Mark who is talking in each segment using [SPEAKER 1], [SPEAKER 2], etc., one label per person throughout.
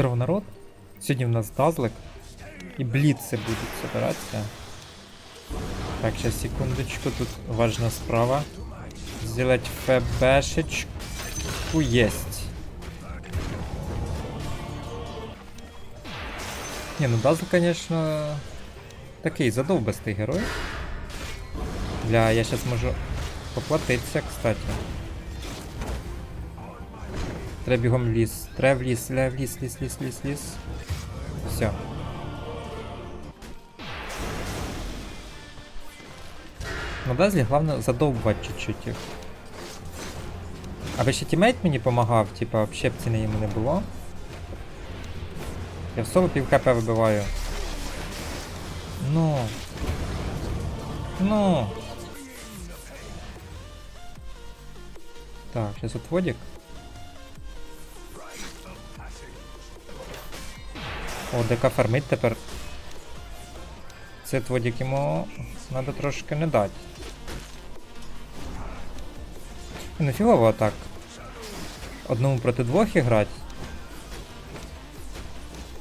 [SPEAKER 1] Здоров, народ. Сьогодні в нас дазлик. І бліци будуть збиратися. Так, сейчас секундочку, тут важна справа. Сделать ФБшечку есть. Не, ну Дазл, конечно, такий задовбастий герой. Бля, я сейчас можу поплатитися, кстати. Треба бігом в ліс. Треба в ліс, треба в ліс, ліс, ліс, ліс, ліс. Все. На Дазлі головне задовбати чуть-чуть їх. Аби ще тімейт мені помагав, типа вообще б ціни йому не було. Я в соло пів КП вибиваю. Ну. Ну. Так, сейчас отводик. О, ДК фармить тепер. Це тводік йому треба трошки не дати. Ну фігово так. Одному проти двох іграти.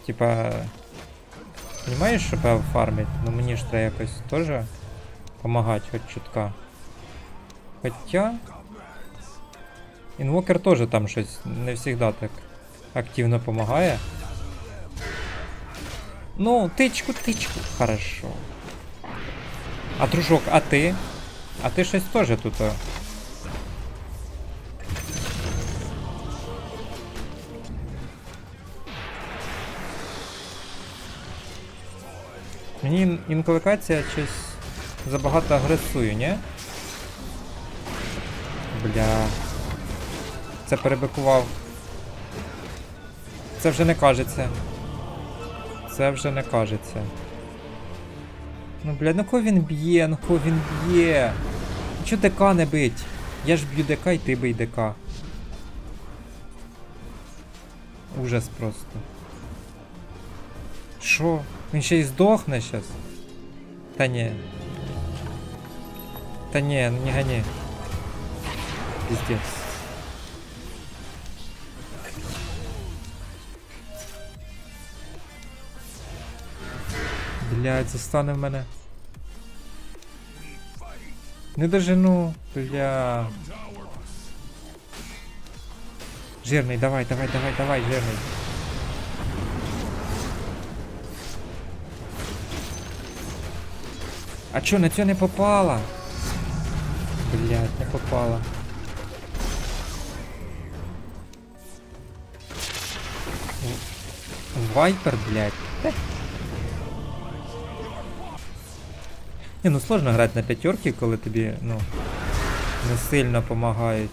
[SPEAKER 1] Типа. Понимаєш, що ПВ фармить? Ну мені ж треба якось теж помагати хоч чутка. Хоча. Інвокер теж там щось не завжди так активно помагає. Ну, тичку, тичку. Хорошо. А дружок, а ти? А ти щось теж тут. а? Мені ін- інколокація щось забагато агресує, ні? Бля. Це перебикував. Це вже не кажеться. Це вже не кажеться. Ну, блядь, ну кого він б'є, ну кого він б'є? Ну чо ДК не бить? Я ж б'ю ДК і ти бий ДК. Ужас просто. Що? Він ще й здохне щас? Та ні. Та ні, ну не гони. Пиздец. Блядь, застане в мене. Не дожену, бля. Жирний, давай, давай, давай, давай, жирний. А чо, на цю не попала? Блядь, не попала. Вайпер, блядь. Не, ну сложно грати на п'ятерки, коли тобі, ну, не сильно помагають.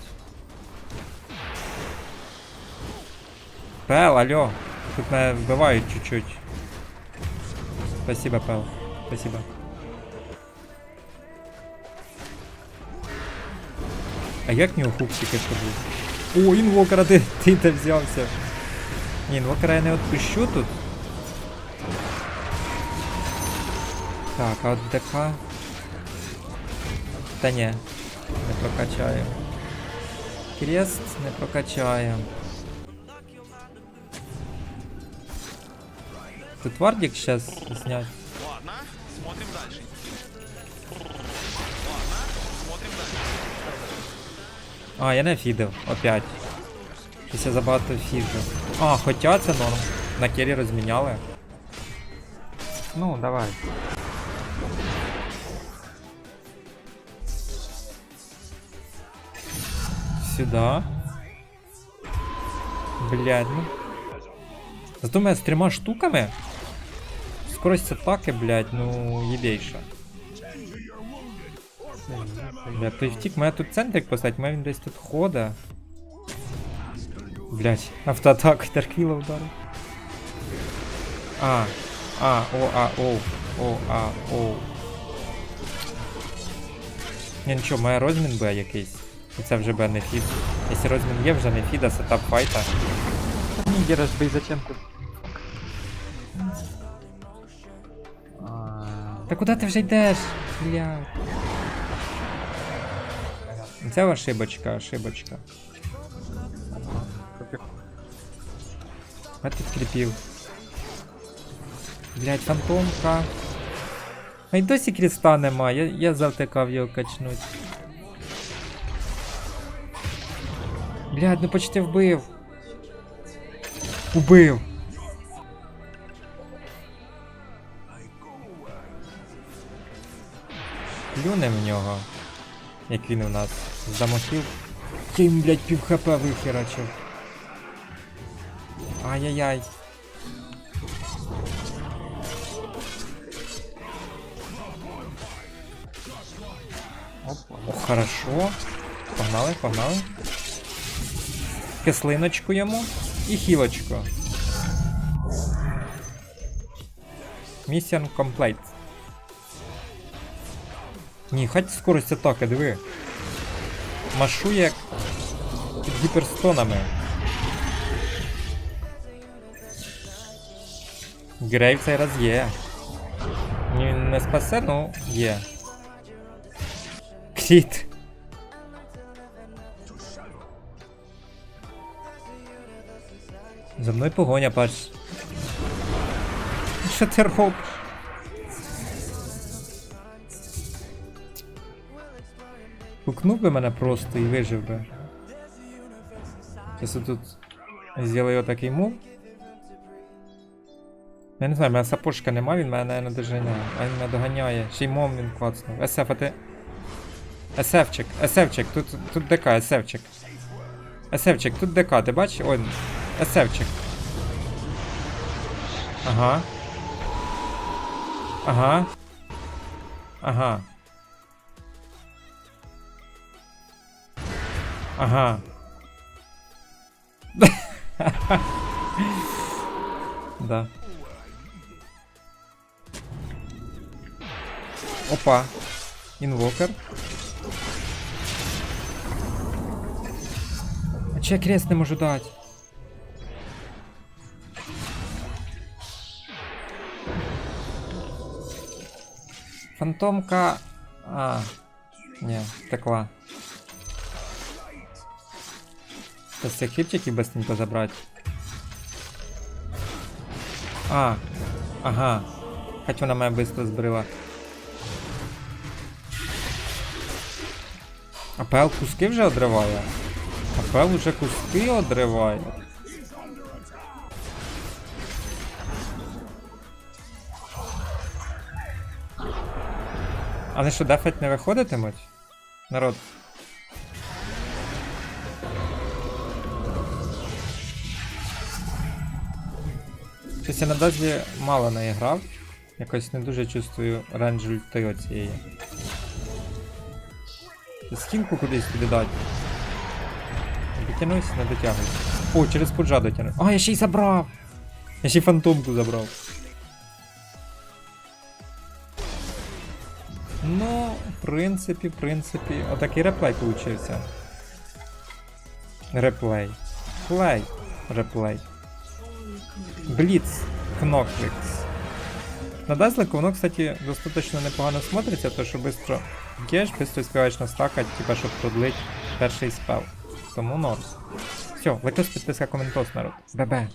[SPEAKER 1] Пел, алло, тут мене вбивають чуть-чуть. Спасибо, Пел. Спасибо. А як в нього що був? О, інвокера ти, ти де взявся. Ні, інвокера я не відпущу тут. Так, а от ДК. Та ні, не прокачаємо. Крест не прокачаємо. Тут вардик сейчас снять.
[SPEAKER 2] Ладно, смотрим дальше. Ладно, смотрим дальше.
[SPEAKER 1] А, я не фідив, опять. Щось я забагато фіджу. А, хоча це норм. На кері розміняли. Ну, давай. Сюда. Блядь, ну. Зато у мене з трьома штуками. Скорость атаки, блядь, ну, єбейша. Бля, той втік, мене тут центрик поставить, мене він десь тут хода. Блять, автоатака Тарквіла ударив. А, а, о, а, о, о, а, о. Ні, нічого, має розмін Б якийсь. І це вже Б не фід. Якщо розмін є, вже не фід, а сетап файта. Та ні, Гера, бей зачем тут? Та куди ти вже йдеш? Блядь. Це ошибочка, ошибочка. Хватить кріпів. Блять, фантомка. А й досі кріста нема, я, я завтикав його качнуть. Блядь, ну почти вбив. Убив. Плюне в нього. Як він у нас замахів. Ким, блядь, пів хп вихерачив. Ай-яй-яй. Опа. О, хорошо. Погнали, погнали. Кислиночку йому і хілочку. Mission complete. Ні, хать скорость атаки, диви. Машу як під гіперстонами. Грей в цей раз є. Не спасе, ну є. Кріт. За мною погоня, паш. Що ти робиш? Пукнув би мене просто і вижив би. Зараз тут зробив отакий мув. Я не знаю, мене сапожка нема, він мене не доганяє. А він мене доганяє. Ще й мом він клацнув. СФ, а ти. СФчик, СФчик, тут, тут ДК, СФчик. СФчик, тут ДК, ти бачиш? Ой, СФчик. Ага. Ага. Ага. Ага. да. Опа. Інвокер. А чи я крест не можу дати? Фантомка. А. Ні, втекла. Сейчас всех хипчиків быстренько забрать. А. Ага. Хоч вона мене быстро збрила. АПЛ куски вже одриває. АПЛ уже куски одриває. А вони що, дефать не виходитимуть? Народ. Щось я на дозі мало наіграв. Якось не дуже чувствую рейндж ультою цієї. Скінку кудись туди дати. Дотянусь, не дотягуюсь. О, через пуджа дотягнусь. А, я ще й забрав! Я ще й фантомку забрав. Ну, в принципі, в принципі, отакий реплей получився. Реплей. Плей. Реплей. Бліц. Кнокликс. На Дазлику воно, кстати, достаточно непогано смотрится, то що быстро геш, быстро успіваєш настакати, типа, щоб продлить перший спел. Тому норм. Все, лайкос, підписка, коментос, народ. Бе-бе.